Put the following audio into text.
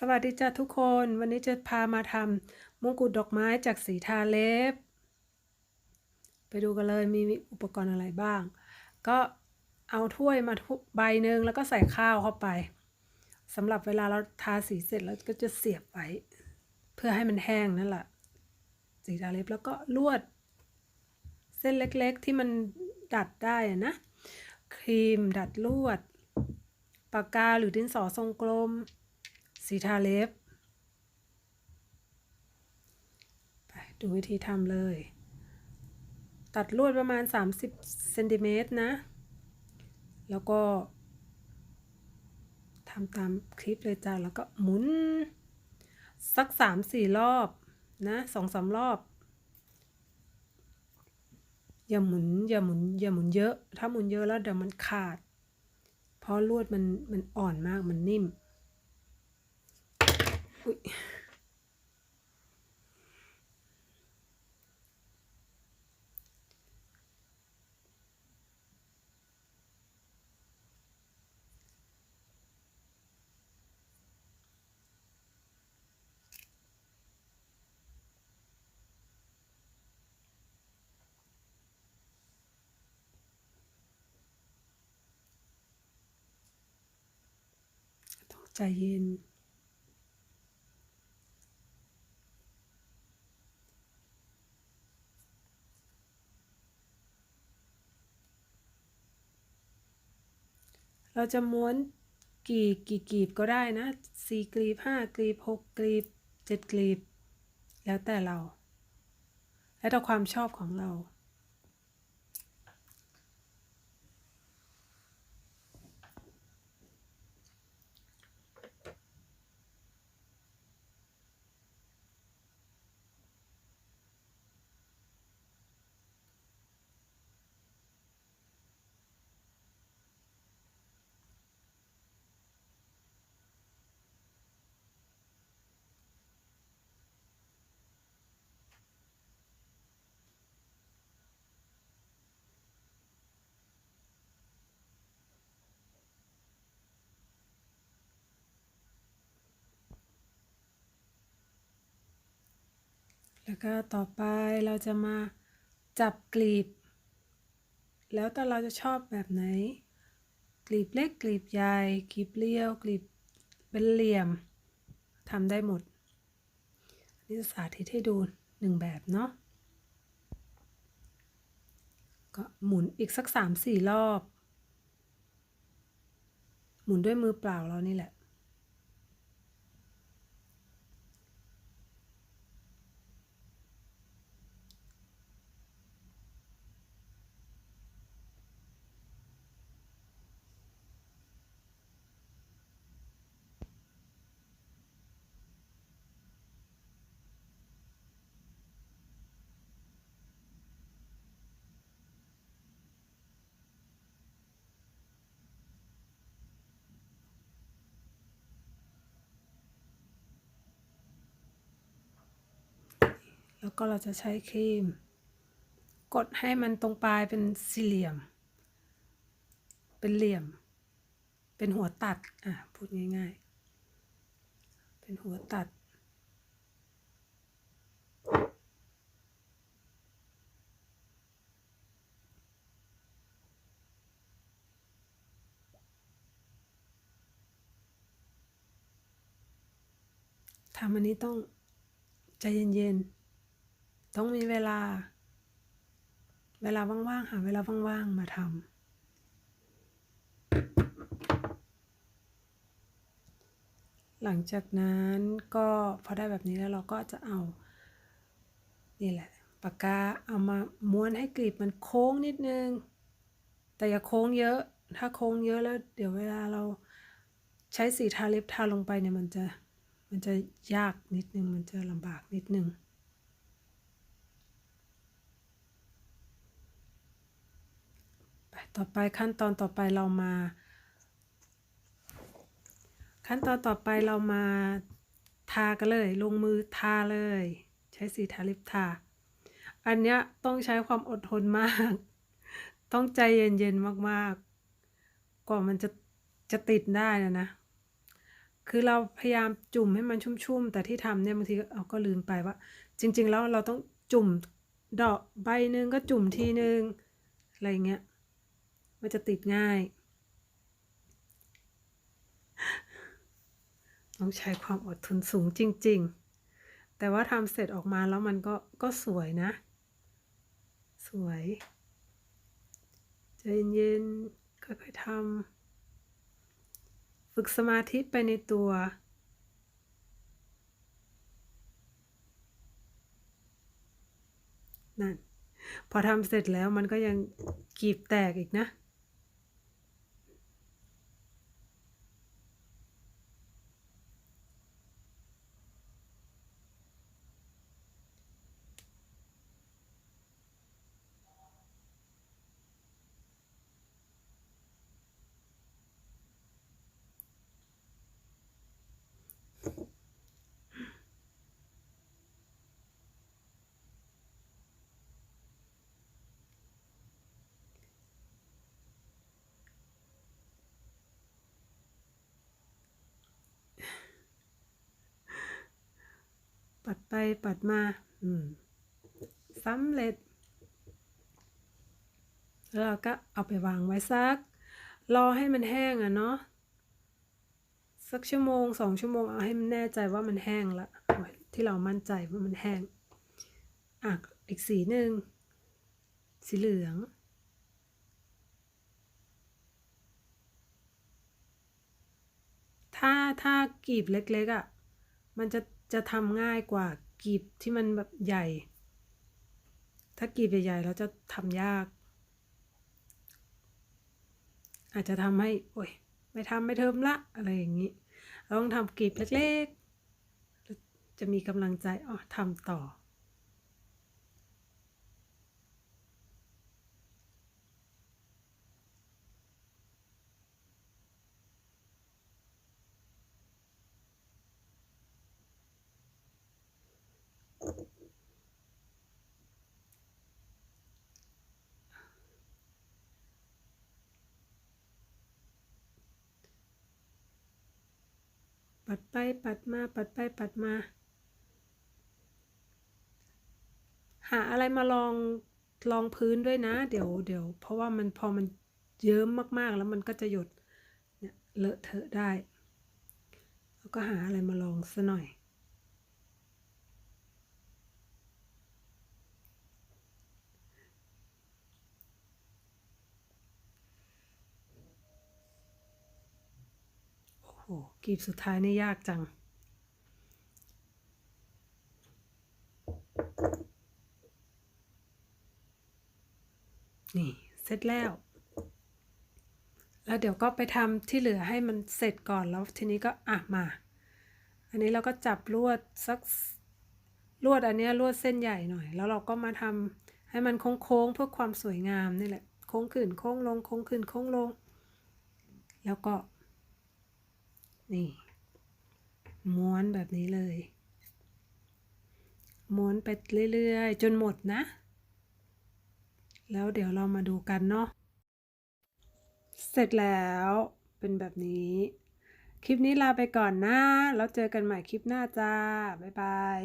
สวัสดีจ้าทุกคน วันนี้จะพามาทำมงกุฎดอกไม้จากสีทาเล็บ ไปดูกันเลยมีอุปกรณ์อะไรบ้าง ก็เอาถ้วยมาใบหนึ่งแล้วก็ใส่ข้าวเข้าไปสำหรับเวลาเราทาสีเสร็จแล้วก็จะเสียบไว้ เพื่อให้มันแห้งนั่นแหละสีทาเล็บแล้วก็ลวด เส้นเล็กๆที่มันดัดได้นะ ครีมดัดลวด ปากกาหรือดินสอทรงกลม สีทาเล็บไปดูวิธีทำเลย ตัดลวดประมาณ 30เซนติเมตรนะ แล้วก็ทำตามคลิปเลยจ้าแล้วก็หมุน สัก 3-4 รอบนะสองสารอบ อย่าหมุนอย่าหมุนอย่าหมุนเยอะ ถ้าหมุนเยอะแล้วเดี๋ยวมันขาด เพราะลวดมันมันอ่อนมากมันนิ่ม อุ๊ยต้องใจเย็น เราจะม้วนกี่กี่กลีบก็ได้นะสี่กลีบห้ากลีบหกกลีบเจ็ดกลีบ แล้วแต่เรา แล้วแต่ความชอบของเรา ก็ต่อไปเราจะมาจับกลีบ แล้วแต่เราจะชอบแบบไหน กลีบเล็กกลีบใหญ่ กลีบเลี้ยว กลีบเป็นเหลี่ยมทำได้หมดนนี้จะสาธิตให้ดูหนึ่งแบบเนาะก็หมุนอีกสักสามสี่รอบ หมุนด้วยมือเปล่าเรานี่แหละ แล้วก็เราจะใช้ครีม กดให้มันตรงปลายเป็นสี่เหลี่ยม เป็นเหลี่ยม เป็นหัวตัด อะ พูดง่าย ๆ เป็นหัวตัดทำอันนี้ต้องใจเย็นๆ ต้องมีเวลา เวลาว่างๆหาเวลาว่างๆมาทำหลังจากนั้นก็พอได้แบบนี้แล้วเราก็จะเอานี่แหละปากกาเอามาม้วนให้กลีบมันโค้งนิดนึง แต่อย่าโค้งเยอะ ถ้าโค้งเยอะแล้ว เดี๋ยวเวลาเราใช้สีทาเล็บทาลงไปเนี่ยมันจะมันจะยากนิดนึงมันจะลำบากนิดนึง ไป ต่อไปขั้นตอนต่อไปเรามา ขั้นตอนต่อไปเรามาทากันเลย ลงมือทาเลย ใช้สีทาล็บทา อันเนี้ยต้องใช้ความอดทนมาก ต้องใจเย็นๆมากๆ กว่ามันจะจะติดได้นะนะ คือเราพยายามจุ่มให้มันชุ่มๆ แต่ที่ทำเนี่ยบางทีเอาก็ลืมไปว่า จริง ๆ แล้วเราต้องจุ่มดอกใบหนึ่งก็จุ่มทีนึงอะไรเงี้ย มันจะติดง่าย ต้องใช้ความอดทนสูงจริง ๆ แต่ว่าทำเสร็จออกมาแล้วมันก็ก็สวยนะ สวยใจเย็นๆค่อยๆทำฝึกสมาธิไปในตัวนั่นพอทำเสร็จแล้วมันก็ยังกรีบแตกอีกนะ ไปปัดมาอืมสำเร็จ แล้วเราก็เอาไปวางไว้สัก รอให้มันแห้งอะเนาะสักชั่วโมงสองชั่วโมงเอาให้มันแน่ใจว่ามันแห้งละที่เรามั่นใจว่ามันแห้งอะอีกสีหนึ่งสีเหลือง ถ้าถ้ากลีบเล็กๆอะ มันจะ จะทำง่ายกว่ากลีบที่มันแบบใหญ่ ถ้ากลีบใหญ่ๆเราจะทำยาก อาจจะทำให้โอ้ยไม่ทำไม่เทิมละอะไรอย่างนี้ เราต้องทำกลีบเล็กๆ จะมีกำลังใจอ๋อทำต่อ ปัดไปปัดมาปัดไปปัดมา หาอะไรมาลองลองพื้นด้วยนะ เดี๋ยวเดี๋ยวเพราะว่ามันพอมันเยิ้มมากๆแล้วมันก็จะหยดเนี่ยเลอะเทอะได้ แล้วก็หาอะไรมาลองซะหน่อย โอ้โหกีบสุดท้ายนี่ยากจัง นี่ เสร็จแล้ว แล้วเดี๋ยวก็ไปทำที่เหลือให้มันเสร็จก่อนแล้วทีนี้ก็อะมา อันนี้เราก็จับลวดสักลวดอันนี้ลวดเส้นใหญ่หน่อย แล้วเราก็มาทำให้มันโค้งๆเพื่อความสวยงามนี่แหละ โค้งขึ้นโค้งลงโค้งขึ้นโค้งลง แล้วก็ นี่ ม้วนแบบนี้เลย ม้วนไปเรื่อยๆ จนหมดนะ แล้วเดี๋ยวเรามาดูกันเนาะเสร็จแล้วเป็นแบบนี้ คลิปนี้ลาไปก่อนนะ แล้วเจอกันใหม่คลิปหน้าจ้า บ๊ายบาย